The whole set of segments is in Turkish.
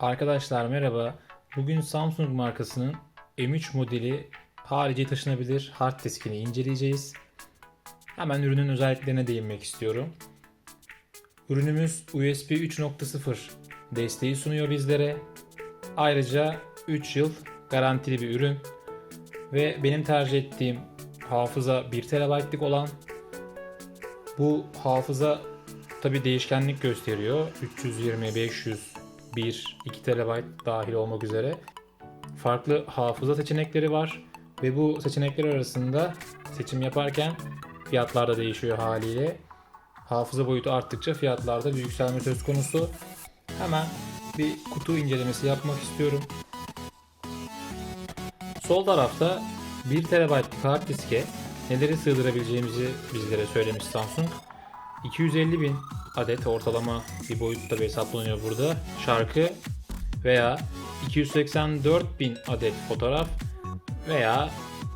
Arkadaşlar merhaba. Bugün Samsung markasının M3 modeli harici taşınabilir hard diskini inceleyeceğiz. Hemen ürünün özelliklerine değinmek istiyorum. Ürünümüz USB 3.0 desteği sunuyor bizlere. Ayrıca 3 yıl garantili bir ürün ve benim tercih ettiğim hafıza 1 TB'lik olan bu hafıza tabi değişkenlik gösteriyor. 320, 500, 1, 2 TB dahil olmak üzere. Farklı hafıza seçenekleri var ve bu seçenekler arasında seçim yaparken fiyatlar da değişiyor haliyle. Hafıza boyutu arttıkça fiyatlarda bir yükselme söz konusu. Hemen bir kutu incelemesi yapmak istiyorum. Sol tarafta 1 TB'lik hard diske neleri sığdırabileceğimizi bizlere söylemiş Samsung. 250 bin adet ortalama bir boyutta hesaplanıyor burada. Şarkı veya 284 bin adet fotoğraf veya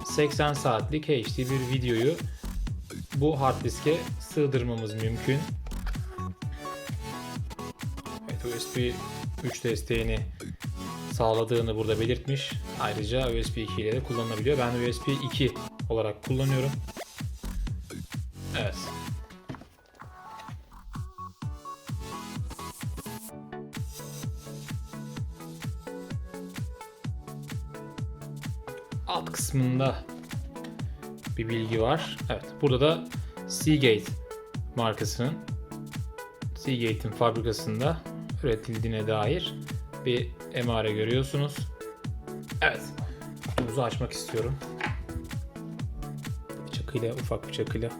80 saatlik HD bir videoyu bu hard diske sığdırmamız mümkün. Evet USB 3 desteğini sağladığını burada belirtmiş. Ayrıca USB 2 ile de kullanılabiliyor. Ben USB 2 olarak kullanıyorum. Evet. Alt kısmında bir bilgi var. Evet, burada da Seagate markasının Seagate'in fabrikasında üretildiğine dair bir emare görüyorsunuz. Evet, kutumuzu açmak istiyorum. Bıçakıyla, ufak bıçakıyla.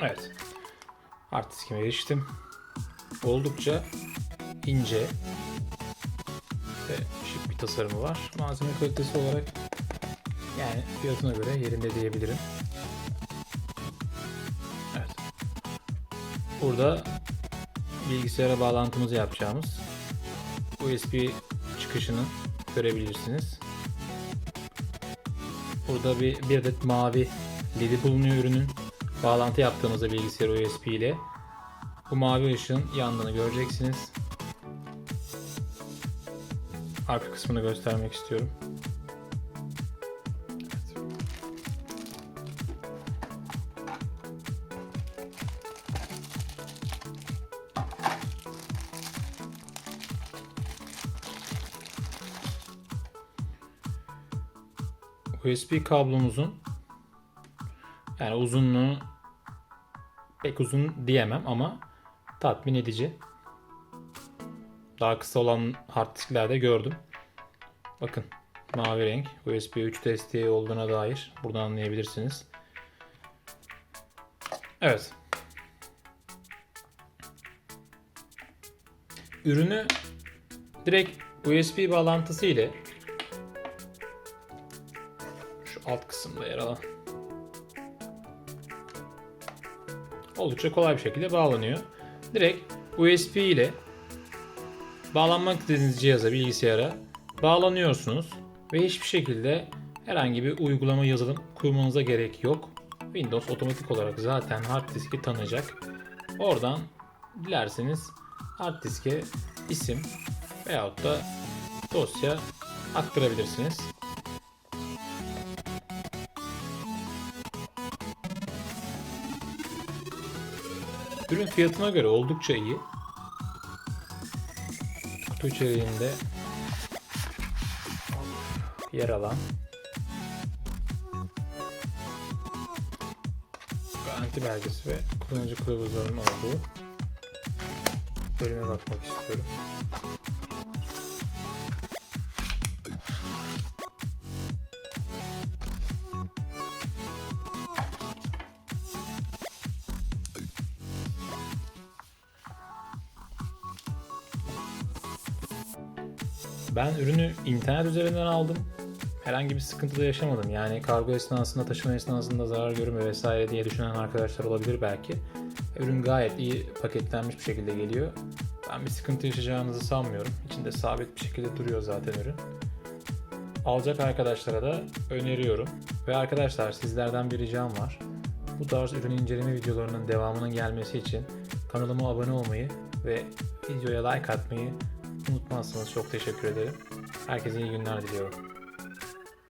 Evet. Hard diskime eriştim. Oldukça ince ve şık bir tasarımı var. Malzeme kalitesi olarak yani fiyatına göre yerinde diyebilirim. Evet. Burada bilgisayara bağlantımızı yapacağımız USB çıkışını görebilirsiniz. Burada bir, bir adet mavi ledi bulunuyor ürünün bağlantı yaptığımızda bilgisayar USB ile bu mavi ışığın yandığını göreceksiniz. Arka kısmını göstermek istiyorum. USB kablomuzun yani uzunluğu pek uzun diyemem ama tatmin edici. Daha kısa olan hard disklerde gördüm. Bakın mavi renk USB 3 desteği olduğuna dair buradan anlayabilirsiniz. Evet. Ürünü direkt USB bağlantısı ile şu alt kısımda yer alan oldukça kolay bir şekilde bağlanıyor. Direkt USB ile bağlanmak istediğiniz cihaza, bilgisayara bağlanıyorsunuz ve hiçbir şekilde herhangi bir uygulama yazılım kurmanıza gerek yok. Windows otomatik olarak zaten hard diski tanıyacak. Oradan dilerseniz hard diske isim veyahut da dosya aktarabilirsiniz. Ürün fiyatına göre oldukça iyi. Kutu içeriğinde yer alan garanti belgesi ve kullanıcı kılavuzlarının olduğu bölüme bakmak istiyorum. Ben ürünü internet üzerinden aldım. Herhangi bir sıkıntı da yaşamadım. Yani kargo esnasında, taşıma esnasında zarar görme vesaire diye düşünen arkadaşlar olabilir belki. Ürün gayet iyi paketlenmiş bir şekilde geliyor. Ben bir sıkıntı yaşayacağınızı sanmıyorum. İçinde sabit bir şekilde duruyor zaten ürün. Alacak arkadaşlara da öneriyorum. Ve arkadaşlar sizlerden bir ricam var. Bu tarz ürün inceleme videolarının devamının gelmesi için kanalıma abone olmayı ve videoya like atmayı unutmazsanız çok teşekkür ederim. Herkese iyi günler diliyorum.